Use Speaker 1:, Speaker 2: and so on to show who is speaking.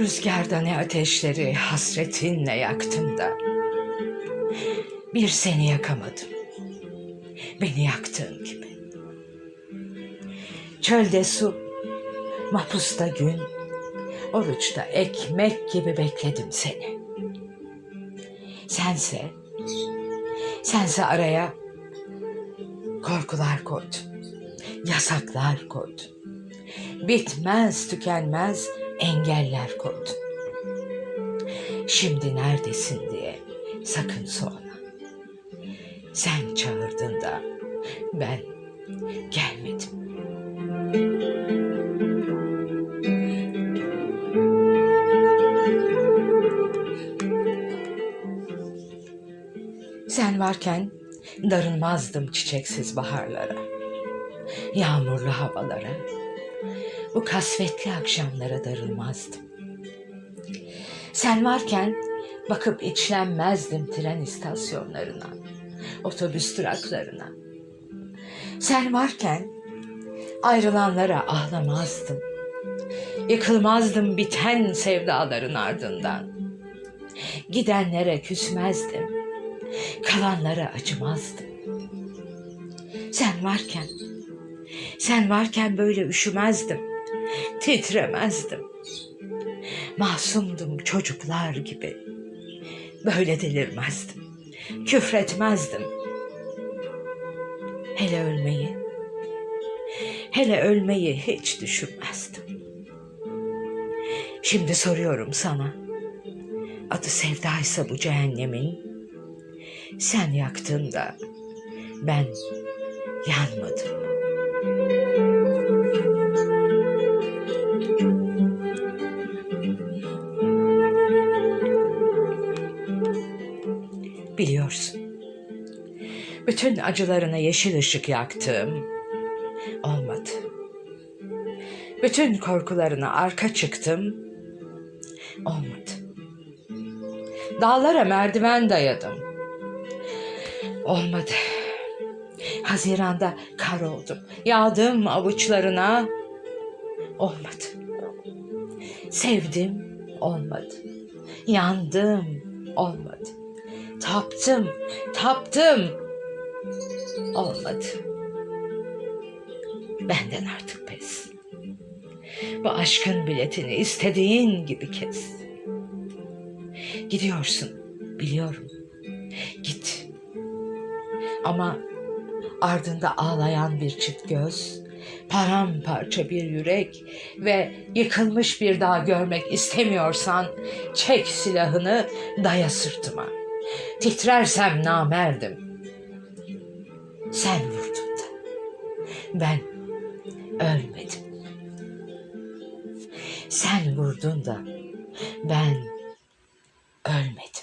Speaker 1: Rüzgarda ne ateşleri hasretinle yaktım da bir seni yakamadım. Beni yaktığın gibi. Çölde su, mahpusta gün, oruçta ekmek gibi bekledim seni. Sense, sense araya korkular koydun, yasaklar koydun. Bitmez tükenmez engeller koydun. Şimdi neredesin diye sakın sorma. Sen çağırdın da ben gelmedim. Sen varken darılmazdım çiçeksiz baharlara, yağmurlu havalara, bu kasvetli akşamlara darılmazdım. Sen varken bakıp içlenmezdim tren istasyonlarına, otobüs duraklarına. Sen varken ayrılanlara ağlamazdım. Yıkılmazdım biten sevdaların ardından. Gidenlere küsmezdim. Kalanlara acımazdım. Sen varken, sen varken böyle üşümezdim. Titremezdim. Masumdum çocuklar gibi. Böyle delirmezdim. Küfretmezdim. Hele ölmeyi, hele ölmeyi hiç düşünmezdim. Şimdi soruyorum sana. Adı sevdaysa bu cehennemin, sen yaktın da ben yanmadım. Biliyorsun. Bütün acılarına yeşil ışık yaktım. Olmadı. Bütün korkularına arka çıktım. Olmadı. Dağlara merdiven dayadım. Olmadı. Haziranda kar oldum. Yağdım avuçlarına. Olmadı. Sevdim. Olmadı. Yandım. Olmadı. Taptım. Taptım. Olmadı. Benden artık pes. Bu aşkın biletini istediğin gibi kes. Gidiyorsun. Biliyorum. Git. Ama ardında ağlayan bir çift göz, paramparça bir yürek ve yıkılmış bir dağ görmek istemiyorsan çek silahını daya sırtıma. Titrersem namerdim. Sen vurdun da. Ben ölmedim. Sen vurdun da ben ölmedim.